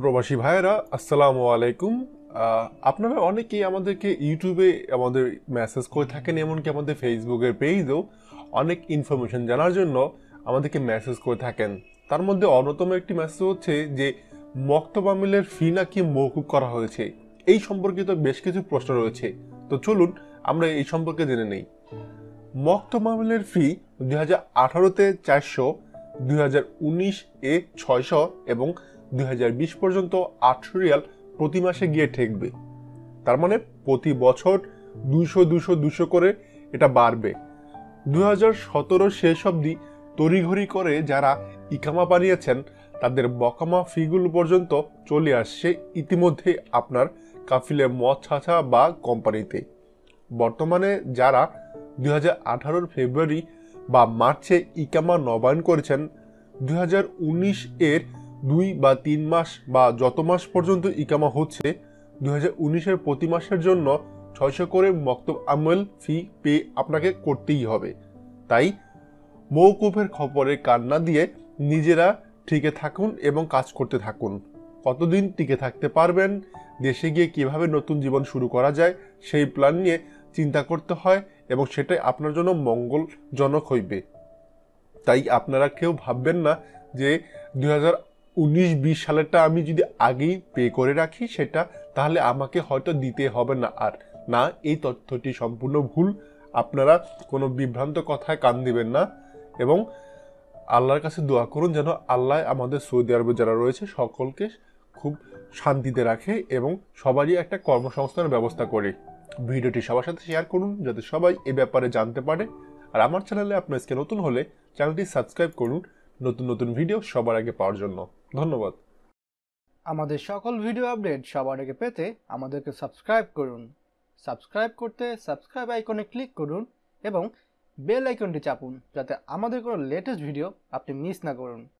প্রবাসী ভাইয়েরা, আসসালামু আলাইকুম। আপনারা অনেকেই আমাদেরকে ইউটিউবে আমাদের মেসেজ করে থাকেন, এমনকি আমাদের ফেসবুকের পেজেও অনেক ইনফরমেশন জানার জন্য আমাদেরকে মেসেজ করে থাকেন। তার মধ্যে অন্যতম একটি মেসেজ হচ্ছে যে মক্তবামিলের ফি নাকি মৌকুব করা হয়েছে? এই সম্পর্কিত বেশ কিছু প্রশ্ন রয়েছে। তো চলুন, আমরা এই সম্পর্কে জেনে নেই। মক্তমামিলের ফি দুই হাজার আঠারোতে চারশো, দুই হাজার উনিশ এ ছয়শো এবং দুই হাজার বিশ পর্যন্ত আটশো রিয়াল প্রতি মাসে গিয়ে ঠেকবে। তার মানে প্রতি বছর দুশো দুশো দুশো করে এটা বাড়বে। দু হাজার সতেরো শেষ অবধি তড়িঘড়ি করে যারা ইকামা বানিয়েছেন, তাদের বকামা ফিগুলো পর্যন্ত চলে আসছে ইতিমধ্যে আপনার কাফিলে মদ ছাছা বা কোম্পানিতে। বর্তমানে যারা দু হাজার ফেব্রুয়ারি বা মার্চে ইকামা নবায়ন করেছেন দু হাজার উনিশ এর দুই বা তিন মাস বা যত মাস পর্যন্ত ইকামা হচ্ছে, দুই হাজার উনিশের প্রতি মাসের জন্য ছয়শো করে মক্তব আমল ফি পে আপনাকে করতেই হবে। তাই মৌকুফের খবরে কান্না দিয়ে নিজেরা টিকে থাকুন এবং কাজ করতে থাকুন। কতদিন টিকে থাকতে পারবেন, দেশে গিয়ে কীভাবে নতুন জীবন শুরু করা যায়, সেই প্ল্যান নিয়ে চিন্তা করতে হয় এবং সেটাই আপনার জন্য মঙ্গলজনক হইবে। তাই আপনারা কেউ ভাববেন না যে দু হাজার উনিশ, বিশ সালেরটা আমি যদি আগেই পে করে রাখি সেটা, তাহলে আমাকে হয়তো দিতে হবে না। আর না, এই তথ্যটি সম্পূর্ণ ভুল। আপনারা কোনো বিভ্রান্ত কথায় কান দিবেন না এবং আল্লাহর কাছে দোয়া করুন যেন আল্লাহ আমাদের সৌদি আরবে যারা রয়েছে সকলকে খুব শান্তিতে রাখে এবং সবারই একটা কর্মসংস্থানের ব্যবস্থা করে। ভিডিওটি সবার সাথে শেয়ার করুন যাতে সবাই এ ব্যাপারে জানতে পারে। আর আমার চ্যানেলে আপনার আজকে নতুন হলে চ্যানেলটি সাবস্ক্রাইব করুন। নতুন নতুন ভিডিও সবার আগে পাওয়ার জন্য। ধন্যবাদ। আমাদের সকল ভিডিও আপডেট সবার আগে পেতে আমাদেরকে সাবস্ক্রাইব করুন। সাবস্ক্রাইব করতে সাবস্ক্রাইব আইকনে ক্লিক করুন এবং বেল আইকনটি চাপুন যাতে আমাদের কোনো লেটেস্ট ভিডিও আপনি মিস না করুন।